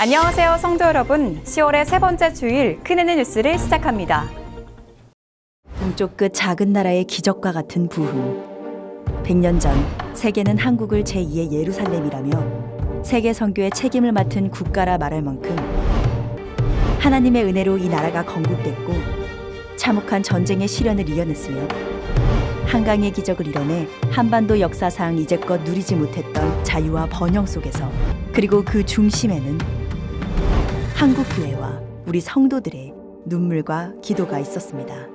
안녕하세요, 성도 여러분. 10월의 세 번째 주일 큰은혜 뉴스를 시작합니다. 동쪽 끝 작은 나라의 기적과 같은 부흥. 100년 전 세계는 한국을 제2의 예루살렘이라며 세계 선교의 책임을 맡은 국가라 말할 만큼 하나님의 은혜로 이 나라가 건국됐고 참혹한 전쟁의 시련을 이겨냈으며 한강의 기적을 이뤄내 한반도 역사상 이제껏 누리지 못했던 자유와 번영 속에서 그리고 그 중심에는 한국 교회와 우리 성도들의 눈물과 기도가 있었습니다.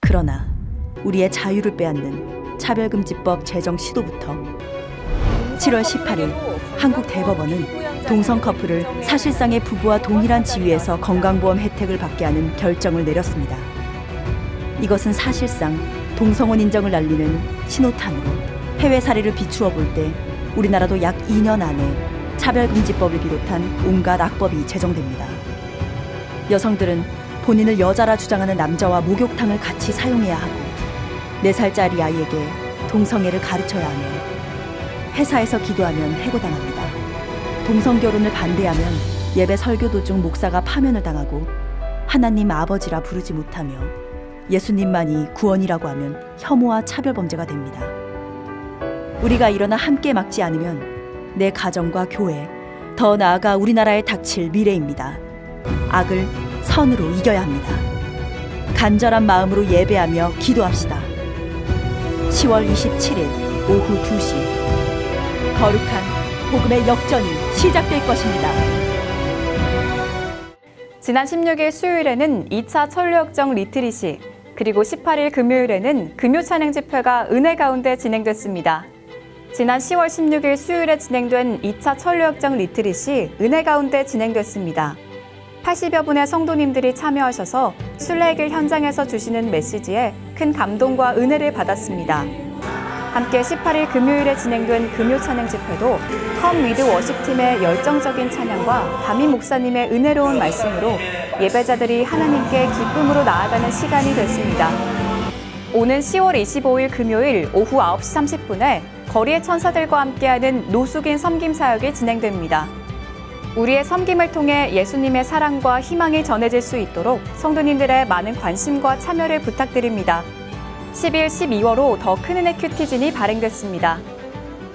그러나 우리의 자유를 빼앗는 차별금지법 제정 시도부터 7월 18일 한국 대법원은 동성 커플을 사실상의 부부와 동일한 지위에서 건강보험 혜택을 받게 하는 결정을 내렸습니다. 이것은 사실상 동성혼 인정을 날리는 신호탄으로 해외 사례를 비추어 볼 때 우리나라도 약 2년 안에 차별금지법을 비롯한 온갖 악법이 제정됩니다. 여성들은 본인을 여자라 주장하는 남자와 목욕탕을 같이 사용해야 하고 4살짜리 아이에게 동성애를 가르쳐야 하며 회사에서 기도하면 해고당합니다. 동성 결혼을 반대하면 예배 설교 도중 목사가 파면을 당하고 하나님 아버지라 부르지 못하며 예수님만이 구원이라고 하면 혐오와 차별 범죄가 됩니다. 우리가 일어나 함께 막지 않으면 내 가정과 교회, 더 나아가 우리나라에 닥칠 미래입니다. 악을 선으로 이겨야 합니다. 간절한 마음으로 예배하며 기도합시다. 10월 27일 오후 2시 거룩한 복음의 역전이 시작될 것입니다. 지난 16일 수요일에는 2차 천류역정 리트릿이 그리고 18일 금요일에는 금요 찬양 집회가 은혜 가운데 진행됐습니다. 지난 10월 16일 수요일에 진행된 2차 천류역정 리트릿이 은혜 가운데 진행됐습니다. 80여 분의 성도님들이 참여하셔서 순례길 현장에서 주시는 메시지에 큰 감동과 은혜를 받았습니다. 함께 18일 금요일에 진행된 금요 찬양 집회도 컴 위드 워십팀의 열정적인 찬양과 담임 목사님의 은혜로운 말씀으로 예배자들이 하나님께 기쁨으로 나아가는 시간이 됐습니다. 오는 10월 25일 금요일 오후 9시 30분에 거리의 천사들과 함께하는 노숙인 섬김 사역이 진행됩니다. 우리의 섬김을 통해 예수님의 사랑과 희망이 전해질 수 있도록 성도님들의 많은 관심과 참여를 부탁드립니다. 11, 12월호 더 큰 은혜 큐티진이 발행됐습니다.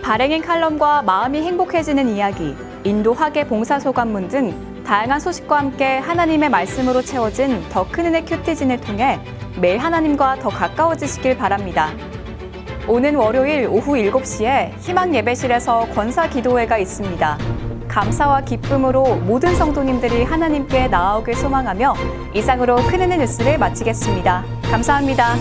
발행인 칼럼과 마음이 행복해지는 이야기, 인도 화계 봉사 소감문 등 다양한 소식과 함께 하나님의 말씀으로 채워진 더 큰 은혜 큐티진을 통해 매일 하나님과 더 가까워지시길 바랍니다. 오는 월요일 오후 7시에 희망 예배실에서 권사 기도회가 있습니다. 감사와 기쁨으로 모든 성도님들이 하나님께 나아오길 소망하며 이상으로 큰 은혜 뉴스를 마치겠습니다. 감사합니다.